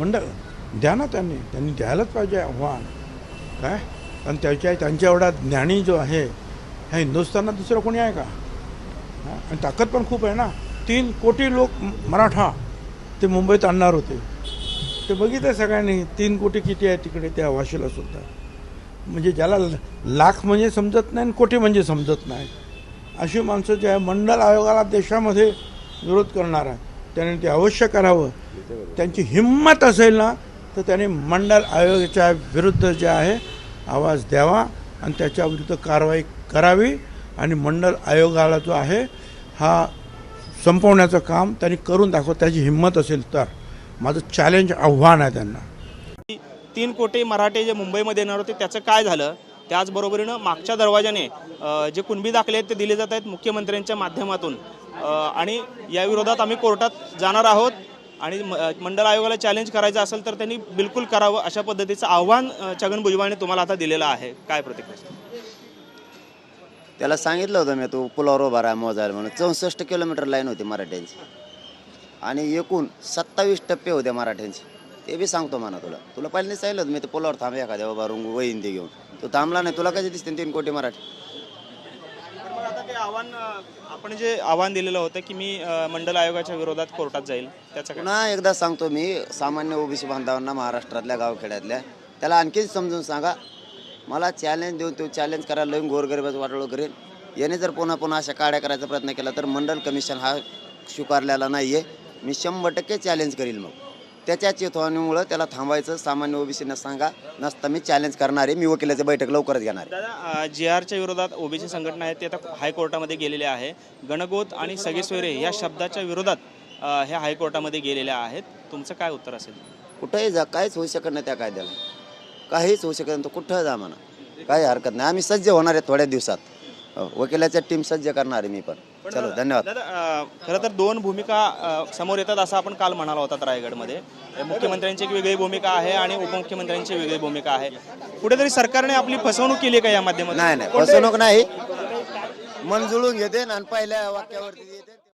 मंडळ द्या ना त्यांनी. त्यांनी द्यायलाच पाहिजे आव्हान. काय? कारण त्याच्या त्यांच्या एवढा ज्ञानी जो आहे ह्या हिंदुस्थानात दुसरं कोणी आहे का? आणि ताकद पण खूप आहे ना. तीन कोटी लोक मराठा ते मुंबईत आणणार होते. ते बघितलं सगळ्यांनी तीन कोटी किती आहे तिकडे त्या वाशीला सुद्धा. म्हणजे ज्याला लाख म्हणजे समजत नाही आणि कोटी म्हणजे समजत नाही. अशी माणसं जे आहे मंडल आयोगाला देशामध्ये विरोध करणार आहे. त्याने ते अवश्य करावं. त्यांची हिंमत असेल ना तर त्यांनी मंडल आयोगाच्या विरुद्ध जे आहे आवाज द्यावा आणि त्याच्या विरुद्ध कारवाई करावी. आणि मंडल आयोगाला जो आहे हा संपवण्याचं काम त्यांनी करून दाखव त्याची हिंमत असेल तर. माझं चॅलेंज आव्हान आहे त्यांना. तीन कोटी मराठे जे मुंबईमध्ये येणार होते त्याचं काय झालं? त्याचबरोबरीनं मागच्या दरवाजाने जे कुणबी दाखले आहेत ते दिले जात आहेत मुख्यमंत्र्यांच्या माध्यमातून. आणि या विरोधात आम्ही कोर्टात जाणार आहोत. आणि म- मंडळ आयोगाला चॅलेंज करायचं असेल तर त्यांनी बिलकुल करावं अशा पद्धतीचं आव्हान छगन भुजबळने तुम्हाला आता दिलेलं आहे. काय प्रतिक्रिया त्याला सांगितलं होतं मी तू पुलावर उभा राहा मोजायला म्हणून. चौसष्ट किलोमीटर लाईन होती मराठ्यांची. आणि एकूण सत्तावीस टप्पे होते मराठ्यांचे. ते बी सांगतो म्हणा तुला. तुला पहिल्यांदा सांगितलं होतं मी ते पुलावर थांब एखाद्या बाबा रुंग वहिंदी घेऊन. तू थांबला नाही. तुला कसे दिसते तीन कोटी मराठी? आव्हान आपण जे आव्हान दिलेलं होतं की मी मंडल आयोगाच्या विरोधात कोर्टात जाईल त्याचा पुन्हा एकदा सांगतो मी सामान्य ओबीसी बांधवांना महाराष्ट्रातल्या गावखेड्यातल्या त्याला आणखीच समजून सांगा मला चॅलेंज देऊन तो चॅलेंज करायला लावून गोरगरिबाचं वाटोळ करेन. याने जर पुन्हा पुन्हा अशा काड्या करायचा प्रयत्न केला तर मंडल कमिशन हा स्वीकारलेला नाही आहे मी शंभर टक्के चॅलेंज करील मग. त्याच्या चेतवणीमुळं त्याला थांबायचं. सामान्य ओबीसीनं सांगा नसता मी चॅलेंज करणार आहे. मी वकिलाची बैठक लवकरच घेणार आहे. दादा जी आरच्या विरोधात ओबीसी संघटना आहेत ते आता हायकोर्टामध्ये गेलेले आहे. गणगोत आणि सगेसोयरे या शब्दाच्या विरोधात अ, ह्या हायकोर्टामध्ये गेलेल्या आहेत. तुमचं काय उत्तर असेल? कुठंही जा काहीच होऊ शकत नाही त्या कायद्याला. काहीच होऊ शकत नाही. तो कुठं जा म्हणा. काही हरकत नाही. आम्ही सज्ज होणार आहे थोड्या दिवसात. हो, वकिलाच्या टीम सज्ज करणार आहे मी पण. चलो धन्यवाद. खरं तर दोन भूमिका समोर येतात असं आपण काल म्हणाला होता रायगडमध्ये. मुख्यमंत्र्यांची एक वेगळी भूमिका आहे आणि उपमुख्यमंत्र्यांची वेगळी भूमिका आहे. कुठेतरी सरकारने आपली फसवणूक केली का या माध्यमातून? नाही नाही फसवणूक नाही. मन जुळून घेते आणि पहिल्या वाक्यावरती